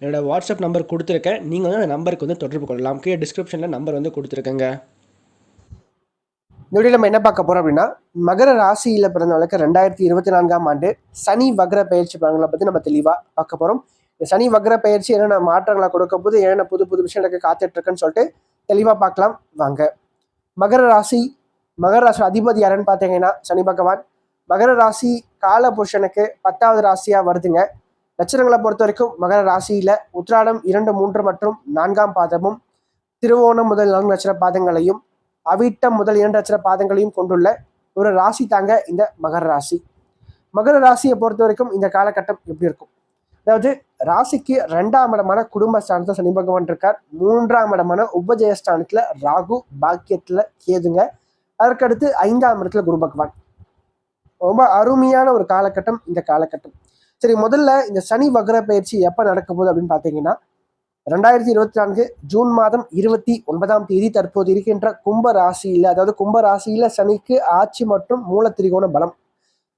என்னோடய WhatsApp number கொடுத்துருக்கேன். நீங்கள் வந்து அந்த நம்பருக்கு வந்து தொடர்பு கொள்ளலாம். கீழே டிஸ்கிரிப்ஷனில் நம்பர் வந்து கொடுத்துருக்கேங்க. இந்த நம்ம என்ன பார்க்க போகிறோம் அப்படின்னா மகர ராசியில் பிறந்தவளுக்கு ரெண்டாயிரத்தி இருபத்தி நான்காம் ஆண்டு சனி வக்ர பயிற்சி பலன்களை பற்றி நம்ம தெளிவாக பார்க்க போகிறோம் இந்த சனி வக்ர பயிற்சி என்னென்ன மாற்றங்களை கொடுக்க போது என்னென்ன புது புது விஷயம் எனக்கு காத்துட்ருக்குன்னு சொல்லிட்டு தெளிவாக பார்க்கலாம். வாங்க. மகர ராசி மகர ராசி அதிபதி யாருன்னு பார்த்தீங்கன்னா சனி பகவான். மகர ராசி கால புருஷனுக்கு பத்தாவது ராசியாக வருதுங்க. நட்சத்திரங்களை பொறுத்த வரைக்கும் மகர ராசியில உத்ராடம் இரண்டு மூன்று மற்றும் நான்காம் பாதமும் திருவோணம் முதல் நான்கு நட்சத்திர பாதங்களையும் அவிட்டம் முதல் இரண்டு நட்சத்திர பாதங்களையும் கொண்டுள்ள ஒரு ராசி தாங்க இந்த மகர ராசி. மகர ராசியை பொறுத்த வரைக்கும் இந்த காலகட்டம் எப்படி இருக்கும்? அதாவது ராசிக்கு ரெண்டாம் இடமான குடும்பஸ்தானத்துல சனி பகவான் இருக்கார். மூன்றாம் இடமான உபஜயஸ்தானத்துல ராகு பாக்கியத்துல கேதுங்க. அதற்கடுத்து ஐந்தாம் இடத்துல குரு பகவான். ரொம்ப அருமையான ஒரு காலகட்டம் இந்த காலகட்டம். சரி முதல்ல இந்த சனி வக்ர பயிற்சி எப்ப நடக்க போகுது அப்படின்னு பாத்தீங்கன்னா ரெண்டாயிரத்தி இருபத்தி நான்கு ஜூன் மாதம் இருபத்தி ஒன்பதாம் தேதி தற்போது இருக்கின்ற கும்ப ராசியில அதாவது கும்ப ராசியில சனிக்கு ஆட்சி மற்றும் மூல திரிகோண பலம்.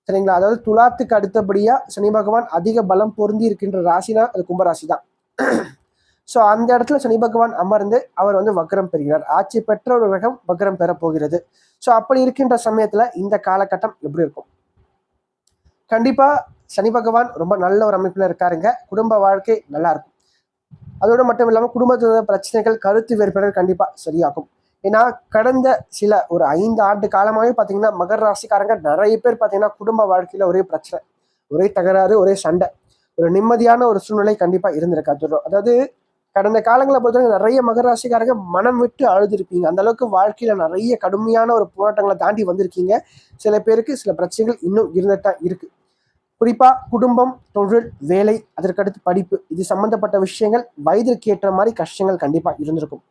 சரிங்களா? அதாவது துலாத்துக்கு அடுத்தபடியா சனி பகவான் அதிக பலம் பொருந்தி இருக்கின்ற ராசினா அது கும்பராசி தான் ஸோ அந்த இடத்துல சனி பகவான் அமர்ந்து அவர் வந்து வக்ரம் பெறுகிறார். ஆட்சி பெற்ற ஒரு கிரகம் வக்ரம் பெறப்போகிறது ஸோ அப்படி இருக்கின்ற சமயத்துல இந்த காலகட்டம் எப்படி இருக்கும்? கண்டிப்பா சனி பகவான் ரொம்ப நல்ல ஒரு அமைப்பில் இருக்காருங்க. குடும்ப வாழ்க்கை நல்லா இருக்கும் அதோடு மட்டும் இல்லாமல் குடும்பத்தோட பிரச்சனைகள் கருத்து வேறுபாடுகள் கண்டிப்பாக சரியாகும். ஏன்னா கடந்த சில ஒரு ஐந்து ஆண்டு காலமாகவே பார்த்தீங்கன்னா மகர ராசிக்காரங்க நிறைய பேர் பார்த்தீங்கன்னா குடும்ப வாழ்க்கையில் ஒரே பிரச்சனை ஒரே தகராறு ஒரே சண்டை ஒரு நிம்மதியான ஒரு சூழ்நிலை கண்டிப்பாக இருந்திருக்காது அதாவது கடந்த காலங்களை பொறுத்தவரைக்கும் நிறைய மகர ராசிக்காரங்க மனம் விட்டு அழுதுருப்பீங்க. அந்த அளவுக்கு வாழ்க்கையில நிறைய கடுமையான ஒரு போராட்டங்களை தாண்டி வந்திருக்கீங்க. சில பேருக்கு சில பிரச்சனைகள் இன்னும் இருந்துட்டு தான் இருக்கு. குறிப்பா குடும்பம் தொழில் வேலை அதற்கடுத்து படிப்பு இது சம்பந்தப்பட்ட விஷயங்கள் வயதிற்கு ஏற்ற மாதிரி கஷ்டங்கள் கண்டிப்பா இருந்திருக்கும்.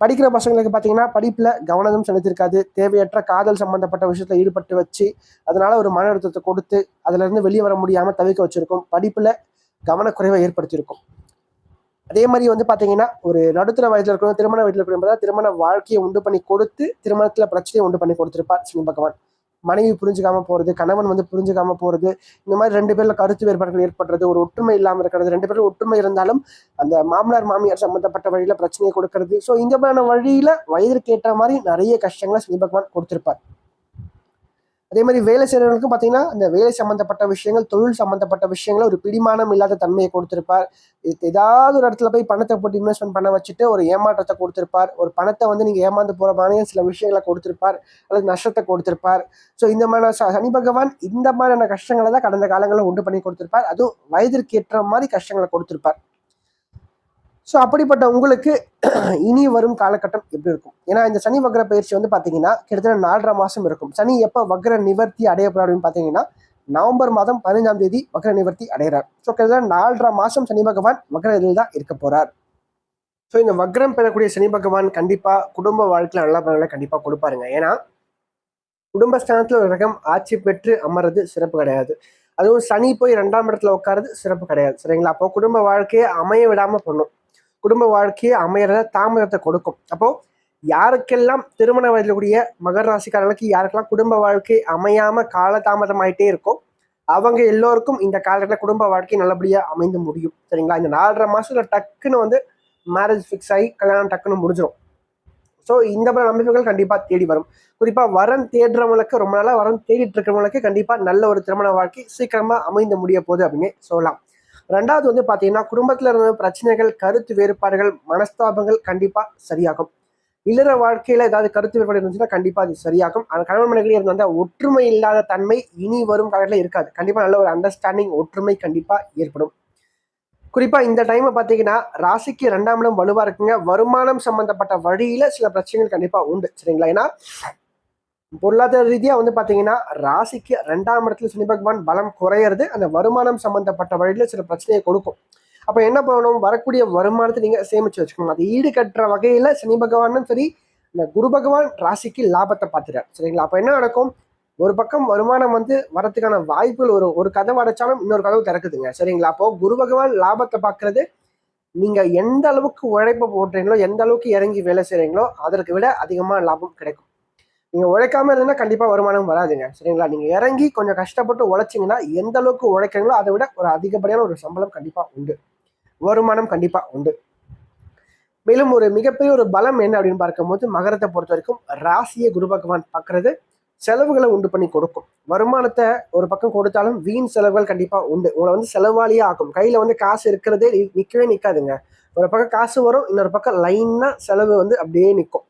படிக்கிற பசங்களுக்கு பார்த்தீங்கன்னா படிப்பில் கவனம் செலுத்திருக்காது தேவையற்ற காதல் சம்பந்தப்பட்ட விஷயத்தில் ஈடுபட்டு வச்சு அதனால ஒரு மன அழுத்தத்தை கொடுத்து அதுலேருந்து வெளியே வர முடியாமல் தவிக்க வச்சிருக்கும். படிப்பில் கவனக்குறைவை ஏற்படுத்தியிருக்கும். அதே மாதிரி வந்து பார்த்தீங்கன்னா ஒரு நடுத்தர வயதில் இருக்கிறவங்க திருமண வயதுல இருக்கிறவங்க திருமண வாழ்க்கையை உண்டு பண்ணி கொடுத்து திருமணத்தில் பிரச்சனையை உண்டு பண்ணி கொடுத்துருப்பார் சனி பகவான். மனைவி புரிஞ்சுக்காம போகிறது கணவன் வந்து புரிஞ்சுக்காம போகிறது இந்த மாதிரி ரெண்டு பேரில் கருத்து வேறுபாடுகள் ஏற்படுறது ஒரு ஒற்றுமை இல்லாமல் இருக்கிறது ரெண்டு பேரும் ஒற்றுமை இருந்தாலும் அந்த மாமனார் மாமியார் சம்மந்தப்பட்ட வழியில் பிரச்சனையை கொடுக்கறது. ஸோ இந்த மாதிரியான வழியில் வயதிற்கு ஏற்ற மாதிரி நிறைய கஷ்டங்களை சனி பகவான் அதே மாதிரி வேலை செய்கிறவங்களுக்கும் பார்த்தீங்கன்னா அந்த வேலை சம்மந்தப்பட்ட விஷயங்கள் தொழில் சம்மந்தப்பட்ட விஷயங்கள் ஒரு பிடிமானம் இல்லாத தன்மையை கொடுத்துருப்பார். ஏதாவது ஒரு இடத்துல போய் பணத்தை போட்டு இன்வெஸ்ட்மெண்ட் பண்ண வச்சுட்டு ஒரு ஏமாற்றத்தை கொடுத்துருப்பார். ஒரு பணத்தை வந்து நீங்கள் ஏமாந்து போகிற மாதிரி சில விஷயங்களை கொடுத்துருப்பார். அல்லது நஷ்டத்தை கொடுத்துருப்பார். ஸோ இந்த மாதிரி சனி பகவான் இந்த மாதிரியான கஷ்டங்களை தான் கடந்த காலங்களில் உண்டு பண்ணி கொடுத்துருப்பார். அதுவும் வயதிற்கு ஏற்ற மாதிரி கஷ்டங்களை கொடுத்துருப்பார். ஸோ அப்படிப்பட்ட உங்களுக்கு இனி வரும் காலகட்டம் எப்படி இருக்கும்? ஏன்னா இந்த சனி வக்ர பயிற்சி வந்து பார்த்தீங்கன்னா கிட்டத்தட்ட நாலரை மாதம் இருக்கும். சனி எப்போ வக்ர நிவர்த்தி அடையப்படும் பார்த்தீங்கன்னா நவம்பர் மாதம் பதினைஞ்சாம் தேதி வக்ர நிவர்த்தி அடைகிறார். ஸோ கிட்டத்தட்ட நாலரை மாதம் சனி பகவான் வக்ர இதில் தான் இருக்க போகிறார் ஸோ இந்த வக்ரம் பெறக்கூடிய சனி பகவான் கண்டிப்பாக குடும்ப வாழ்க்கையில் நல்ல பலன்களை கண்டிப்பாக கொடுப்பாருங்க. ஏன்னா குடும்பஸ்தானத்தில் ஒரு ரகம் ஆட்சி பெற்று அமர்றது சிறப்பு கிடையாது. அதுவும் சனி போய் ரெண்டாம் இடத்துல உட்காரது சிறப்பு கிடையாது. சரிங்களா? அப்போ குடும்ப வாழ்க்கையை அமைய விடாமல் பண்ணும். குடும்ப வாழ்க்கையை அமையறத தாமதத்தை கொடுக்கும். அப்போ யாருக்கெல்லாம் திருமண வயதில் கூடிய மகர ராசிக்காரர்களுக்கு யாருக்கெல்லாம் குடும்ப வாழ்க்கை அமையாம கால தாமதம் ஆயிட்டே இருக்கோ அவங்க எல்லோருக்கும் இந்த காலகட்டத்தில் குடும்ப வாழ்க்கை நல்லபடியா அமைந்து முடியும். சரிங்களா? இந்த நாலரை மாசத்துல டக்குன்னு வந்து மேரேஜ் ஃபிக்ஸ் ஆகி கல்யாணம் டக்குன்னு முடிஞ்சிடும் ஸோ இந்த மாதிரி அமைப்புகள் கண்டிப்பா தேடி வரும். குறிப்பா வரன் தேடுறவங்களுக்கு ரொம்ப நாளாக வரன் தேடிட்டு இருக்கிறவங்களுக்கு கண்டிப்பா நல்ல ஒரு திருமண வாழ்க்கை சீக்கிரமா அமைந்து முடிய போகுது அப்படின்னு சொல்லலாம். ரெண்டாவது வந்து பார்த்தீங்கன்னா குடும்பத்தில் இருந்த பிரச்சனைகள் கருத்து வேறுபாடுகள் மனஸ்தாபங்கள் கண்டிப்பாக சரியாகும். இல்லற வாழ்க்கையில் ஏதாவது கருத்து வேறுபாடு இருந்துச்சுன்னா கண்டிப்பாக அது சரியாகும். ஆனால் கணவன் மனைகளில் இருந்த அந்த ஒற்றுமை இல்லாத தன்மை இனி வரும் காலத்தில் இருக்காது. கண்டிப்பாக நல்ல ஒரு அண்டர்ஸ்டாண்டிங் ஒற்றுமை கண்டிப்பாக ஏற்படும். குறிப்பாக இந்த டைமை பார்த்தீங்கன்னா ராசிக்கு ரெண்டாம் இடம் வலுவாக இருக்குங்க. வருமானம் சம்மந்தப்பட்ட வழியில் சில பிரச்சனைகள் கண்டிப்பாக உண்டு. சரிங்களா? ஏன்னா பொருளாதார ரீதியாக வந்து பார்த்தீங்கன்னா ராசிக்கு ரெண்டாம் இடத்துல சனி பகவான் பலம் குறையிறது அந்த வருமானம் சம்மந்தப்பட்ட வழியில் சில பிரச்சனையை கொடுக்கும். அப்போ என்ன பண்ணணும்? வரக்கூடிய வருமானத்தை நீங்கள் சேமித்து வச்சுக்கணும். அது ஈடு கட்டுற வகையில் சனி பகவானும் சரி இந்த குரு பகவான் ராசிக்கு லாபத்தை பார்த்துட்டார். சரிங்களா? அப்போ என்ன நடக்கும்? ஒரு பக்கம் வருமானம் வந்து வரத்துக்கான வாய்ப்புகள் ஒரு ஒரு கதவு அடைச்சாலும் இன்னொரு கதவு திறக்குதுங்க. சரிங்களா? அப்போ குரு பகவான் லாபத்தை பார்க்கறது நீங்க எந்த அளவுக்கு உழைப்பு போடுறீங்களோ எந்த அளவுக்கு இறங்கி வேலை செய்றீங்களோ அதற்கு விட அதிகமாக லாபம் கிடைக்கும். நீங்க உழைக்காம இருந்தீங்கன்னா கண்டிப்பா வருமானம் வராதுங்க. சரிங்களா? நீங்க இறங்கி கொஞ்சம் கஷ்டப்பட்டு உழைச்சிங்கன்னா எந்த அளவுக்கு உழைக்கிறீங்களோ அதை விட ஒரு அதிகப்படியான ஒரு சம்பளம் கண்டிப்பா உண்டு. வருமானம் கண்டிப்பா உண்டு. மேலும் ஒரு மிகப்பெரிய ஒரு பலம் என்ன அப்படின்னு பார்க்கும்போது மகரத்தை பொறுத்த வரைக்கும் ராசியை குரு பகவான் பார்க்கறது செலவுகளை உண்டு பண்ணி கொடுக்கும். வருமானத்தை ஒரு பக்கம் கொடுத்தாலும் வீண் செலவுகள் கண்டிப்பா உண்டு. உங்களை வந்து செலவாளியே ஆகும் கையில வந்து காசு இருக்கிறதே நிற்கவே நிற்காதுங்க ஒரு பக்கம் காசு வரும் இன்னொரு பக்கம் லைனா செலவு வந்து அப்படியே நிற்கும்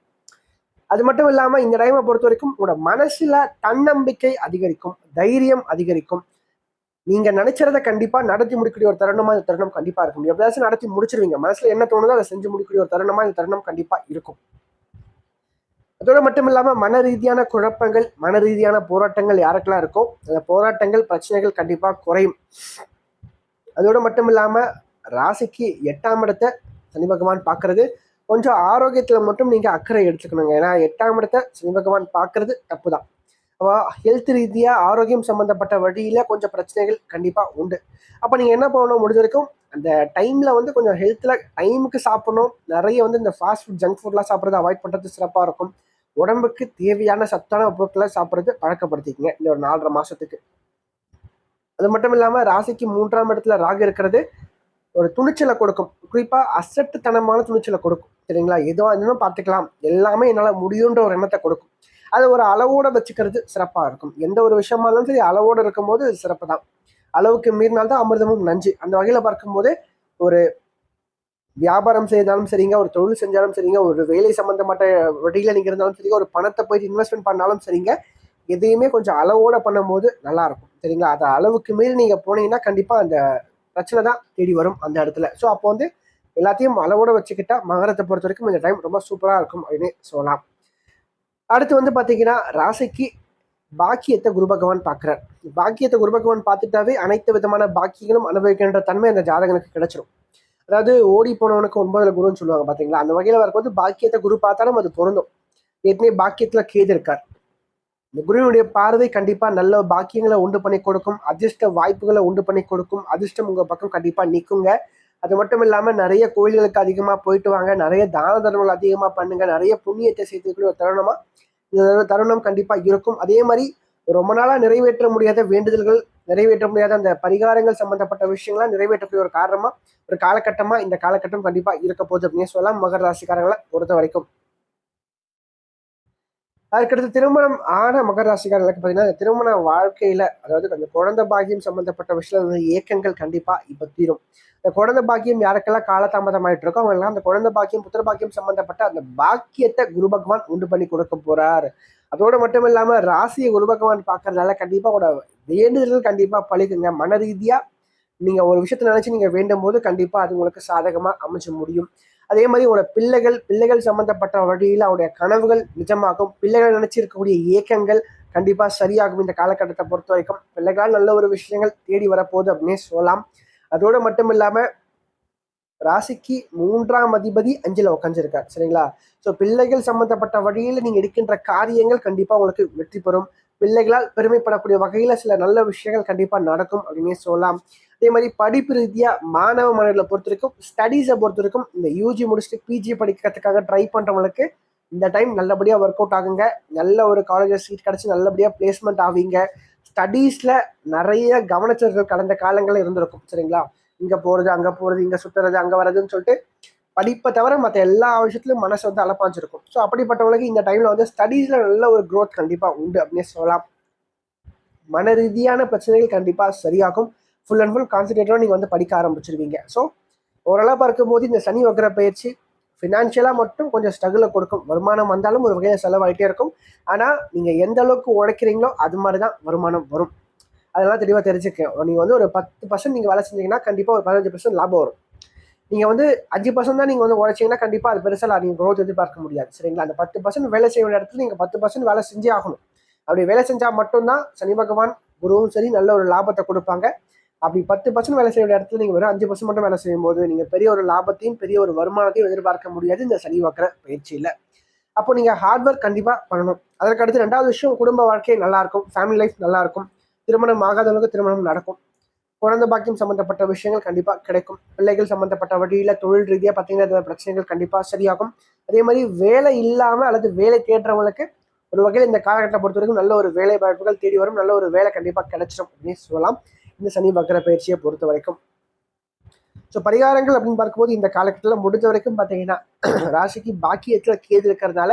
அது மட்டும் இல்லாம இந்த டைமை பொறுத்த வரைக்கும் உங்களோட மனசுல தன்னம்பிக்கை அதிகரிக்கும் தைரியம் அதிகரிக்கும். நீங்க நினைச்சத கண்டிப்பா நடத்தி முடிக்கக்கூடிய ஒரு தருணமா இந்த தருணம் கண்டிப்பா இருக்கும். எப்படியாச்சும் நடத்தி முடிச்சிருவீங்க. மனசுல என்ன தோணுதோ அதை செஞ்சு முடிக்கக்கூடிய ஒரு தருணமா இந்த தருணம் கண்டிப்பா இருக்கும். அதோட மட்டும் இல்லாம மன ரீதியான குழப்பங்கள் மன ரீதியான போராட்டங்கள் யாருக்கெல்லாம் இருக்கோ அந்த போராட்டங்கள் பிரச்சனைகள் கண்டிப்பா குறையும். அதோட மட்டும் இல்லாம ராசிக்கு எட்டாம் இடத்தை சனி பகவான் பாக்குறது கொஞ்சம் ஆரோக்கியத்தில் மட்டும் நீங்கள் அக்கறை எடுத்துக்கணுங்க. ஏன்னா எட்டாம் இடத்தை சனி பகவான் பார்க்கறது தப்பு தான் அப்போ ஹெல்த் ரீதியாக ஆரோக்கியம் சம்மந்தப்பட்ட வழியில் கொஞ்சம் பிரச்சனைகள் கண்டிப்பாக உண்டு. அப்போ நீங்கள் என்ன பண்ணணும் முடிஞ்ச வரைக்கும் அந்த டைமில் வந்து கொஞ்சம் ஹெல்த்தில் டைமுக்கு சாப்பிடணும். நிறைய வந்து இந்த ஃபாஸ்ட் ஃபுட் ஜங்க் ஃபுட்லாம் சாப்பிட்றத அவாய்ட் பண்ணுறது சிறப்பாக இருக்கும். உடம்புக்கு தேவையான சத்தான பொருட்களை சாப்பிட்றது பழக்கப்படுத்திக்கங்க. இந்த ஒரு நாலரை மாதத்துக்கு அது மட்டும் இல்லாமல் ராசிக்கு மூன்றாம் இடத்துல ராகு இருக்கிறது ஒரு துணிச்சலை கொடுக்கும். குறிப்பாக அசட்டுத்தனமான துணிச்சலை கொடுக்கும். சரிங்களா? எதுவாக இருந்தாலும் பார்த்துக்கலாம். எல்லாமே என்னால் முடியுன்ற ஒரு எண்ணத்தை கொடுக்கும். அதை ஒரு அளவோட வச்சுக்கிறது சிறப்பாக இருக்கும். எந்த ஒரு விஷயமா இருந்தாலும் சரி அளவோடு இருக்கும்போது சிறப்பு தான். அளவுக்கு மீறினால்தான் அமிர்தமும் நஞ்சு. அந்த வகையில் பார்க்கும்போது ஒரு வியாபாரம் செய்தாலும் சரிங்க ஒரு தொழில் செஞ்சாலும் சரிங்க ஒரு வேலை சம்மந்தப்பட்ட வழியில் நீங்கள் இருந்தாலும் சரிங்க ஒரு பணத்தை போயிட்டு இன்வெஸ்ட்மெண்ட் பண்ணாலும் சரிங்க எதையுமே கொஞ்சம் அளவோட பண்ணும்போது நல்லாயிருக்கும் சரிங்களா? அதை அளவுக்கு மீறி நீங்கள் போனீங்கன்னா கண்டிப்பாக அந்த பிரச்சனை தான் தேடி வரும் அந்த இடத்துல. ஸோ அப்போ வந்து எல்லாத்தையும் அளவோட வச்சுக்கிட்டா மகரத்தை பொறுத்த வரைக்கும் இந்த டைம் ரொம்ப சூப்பராக இருக்கும் அப்படின்னு சொல்லலாம். அடுத்து வந்து பார்த்தீங்கன்னா ராசிக்கு பாக்கியத்தை குரு பகவான் பார்க்குறார். பாக்கியத்தை குரு பகவான் பார்த்துட்டாவே அனைத்து விதமான பாக்கியங்களும் அனுபவிக்கின்ற தன்மை அந்த ஜாதகனுக்கு கிடைச்சிடும் அதாவது ஓடி போனவனுக்கு ஒன்பதுல குருன்னு சொல்லுவாங்க பார்த்தீங்களா அந்த வகையில் வரும்போது பாக்கியத்தை குரு பார்த்தாலும் அது பொருந்தும். ஏற்கனவே பாக்கியத்தில் கேது இருக்கார். இந்த குருவினுடைய பார்வை கண்டிப்பாக நல்ல பாக்கியங்களை உண்டு பண்ணி கொடுக்கும் அதிர்ஷ்ட வாய்ப்புகளை உண்டு பண்ணி கொடுக்கும் அதிர்ஷ்டம் உங்கள் பக்கம் கண்டிப்பாக நிற்குங்க அது மட்டும் இல்லாமல் நிறைய கோயில்களுக்கு அதிகமாக போயிட்டு வாங்க நிறைய தான தர்மங்கள் அதிகமாக பண்ணுங்க நிறைய புண்ணியத்தை சேர்த்துக்கூடிய ஒரு தருணமாக இந்த தருணம் கண்டிப்பாக இருக்கும். அதே மாதிரி ரொம்ப நாளாக நிறைவேற்ற முடியாத வேண்டுதல்கள் நிறைவேற்ற முடியாத அந்த பரிகாரங்கள் சம்பந்தப்பட்ட விஷயங்கள்லாம் நிறைவேற்றக்கூடிய ஒரு காரணமாக ஒரு காலகட்டமாக இந்த காலகட்டம் கண்டிப்பாக இருக்க போகுது அப்படின்னு சொல்லலாம். மகர ராசிக்காரங்களை பொறுத்த வரைக்கும் அதுக்கடுத்து திருமணம் ஆன மகர ராசிக்காரர்களுக்கு பார்த்தீங்கன்னா திருமண வாழ்க்கையில அதாவது கொஞ்சம் குழந்தை பாக்கியம் சம்பந்தப்பட்ட விஷயம் இயக்கங்கள் ஏக்கங்கள் கண்டிப்பா இப்போ தீரும் இந்த குழந்தை பாக்கியம் யாருக்கெல்லாம் காலதாமதம் ஆயிட்டு இருக்கோ அவங்கெல்லாம் அந்த குழந்தை பாக்கியம் புத்திர பாக்கியம் சம்பந்தப்பட்ட அந்த பாக்கியத்தை குரு பகவான் உண்டு பண்ணி கொடுக்க போறார். அதோட மட்டும் இல்லாம ராசியை குரு பகவான் பார்க்கறதுனால கண்டிப்பா உங்களோட வேண்டுதல்கள் கண்டிப்பா பழிக்குங்க. மன ரீதியா நீங்க ஒரு விஷயத்தை நினைச்சு நீங்க வேண்டும் போது கண்டிப்பா அது உங்களுக்கு சாதகமா அமைச்ச முடியும். அதே மாதிரி ஒரு பிள்ளைகள் பிள்ளைகள் சம்பந்தப்பட்ட வழியில் அவருடைய கனவுகள் நிஜமாகும். பிள்ளைகள் நினைச்சிருக்கக்கூடிய ஏக்கங்கள் கண்டிப்பாக சரியாகும். இந்த காலகட்டத்தை பொறுத்த வரைக்கும் பிள்ளைகளால் நல்ல ஒரு விஷயங்கள் தேடி வரப்போகுது அப்படின்னே சொல்லலாம். அதோடு மட்டும் இல்லாமல் ராசிக்கு மூன்றாம் அதிபதி அஞ்சில் உட்காந்துருக்கார் சரிங்களா? ஸோ பிள்ளைகள் சம்பந்தப்பட்ட வழியில் நீங்கள் எடுக்கின்ற காரியங்கள் கண்டிப்பாக உங்களுக்கு வெற்றி பெறும். பிள்ளைகளால் பெருமைப்படக்கூடிய வகையில சில நல்ல விஷயங்கள் கண்டிப்பா நடக்கும் அப்படின்னே சொல்லலாம். அதே மாதிரி படிப்பு ரீதியா மாணவ மாணவர்களை பொறுத்த வரைக்கும் ஸ்டடீஸை பொறுத்த வரைக்கும் இந்த யூஜி முடிச்சுட்டு பிஜி படிக்கிறதுக்காக ட்ரை பண்றவங்களுக்கு இந்த டைம் நல்லபடியா ஒர்க் அவுட் ஆகுங்க. நல்ல ஒரு காலேஜ் சீட் கிடைச்சி நல்லபடியா பிளேஸ்மெண்ட் ஆவீங்க. ஸ்டடீஸ்ல நிறைய கவனச்சர்கள் கடந்த காலங்களில் இருந்திருக்கும். சரிங்களா? இங்க போறது அங்க போறது இங்க சுத்துறது அங்க வர்றதுன்னு சொல்லிட்டு படிப்பை தவிர மற்ற எல்லா விஷயத்துலையும் மனசு வந்து அலப்பாஞ்சிருக்கும். ஸோ அப்படிப்பட்டவங்களுக்கு இந்த டைமில் வந்து ஸ்டடீஸில் நல்ல ஒரு க்ரோத் கண்டிப்பாக உண்டு அப்படின்னு சொல்லலாம். மன ரீதியான பிரச்சனைகள் கண்டிப்பாக சரியாகும். ஃபுல் அண்ட் ஃபுல் கான்சன்ட்ரேட்டோட நீங்கள் வந்து படிக்க ஆரம்பிச்சிருவீங்க. ஸோ ஓரளவு பார்க்கும்போது இந்த சனி வக்கர பயிற்சி ஃபினான்ஷியலாக மட்டும் கொஞ்சம் ஸ்ட்ரகிளை கொடுக்கும். வருமானம் வந்தாலும் ஒரு வகையில் செலவாயிட்டே இருக்கும். ஆனால் நீங்கள் எந்த அளவுக்கு உழைக்கிறீங்களோ அது மாதிரி தான் வருமானம் வரும். அதெல்லாம் தெளிவாக தெரிஞ்சுக்கணும் நீங்கள் வந்து ஒரு பத்து பர்சன்ட் நீங்கள் வேலை செஞ்சீங்கன்னா கண்டிப்பாக ஒரு பதினஞ்சு பர்சன்ட் லாபம் வரும். நீங்கள் வந்து அஞ்சு பர்சன்ட் தான் நீங்கள் வந்து உழைச்சிங்கன்னா கண்டிப்பாக அது பெருசாக நீங்கள் க்ரோத் எதிர்பார்க்க முடியாது. சரிங்களா? அந்த பத்து பர்சன்ட் வேலை செய்ய வேண்டிய இடத்துல நீங்கள் பத்து பர்சன்ட் வேலை செஞ்சே ஆகணும். அப்படி வேலை செஞ்சால் மட்டும்தான் சனி பகவான் குருவும் சரி நல்ல ஒரு லாபத்தை கொடுப்பாங்க. அப்படி பத்து பர்சன்ட் வேலை செய்ய வேண்டிய இடத்துல நீங்கள் வெறும் அஞ்சு பர்சன்ட் மட்டும் வேலை செய்யும்போது நீங்கள் பெரிய ஒரு லாபத்தையும் பெரிய ஒரு வருமானத்தையும் எதிர்பார்க்க முடியாது இந்த சனி வக்கர பயிற்சியில். அப்போ நீங்கள் ஹார்ட் ஒர்க் கண்டிப்பாக பண்ணணும். அதற்கடுத்து ரெண்டாவது விஷயம் குடும்ப வாழ்க்கை நல்லாயிருக்கும் ஃபேமிலி லைஃப் நல்லாயிருக்கும் திருமணம் ஆகாதவங்களுக்கு திருமணம் நடக்கும். குழந்தை பாக்கியம் சம்மந்தப்பட்ட விஷயங்கள் கண்டிப்பாக கிடைக்கும். பிள்ளைகள் சம்மந்தப்பட்ட வழியில் தொழில் ரீதியாக பார்த்தீங்கன்னா பிரச்சனைகள் கண்டிப்பாக சரியாகும். அதே மாதிரி வேலை இல்லாமல் அல்லது வேலை தேடுறவங்களுக்கு ஒரு வகையில் இந்த காலகட்டத்தை பொறுத்த வரைக்கும் நல்ல ஒரு வேலை வாய்ப்புகள் தேடி வரும். நல்ல ஒரு வேலை கண்டிப்பாக கிடைச்சிடும் அப்படின்னு சொல்லலாம். இந்த சனி வக்கர பயிற்சியை பொறுத்த வரைக்கும். ஸோ பரிகாரங்கள் அப்படின்னு பார்க்கும்போது இந்த காலகட்டத்தில் முடிஞ்ச வரைக்கும் பார்த்தீங்கன்னா ராசிக்கு பாக்கியத்தில் கேது இருக்கிறதுனால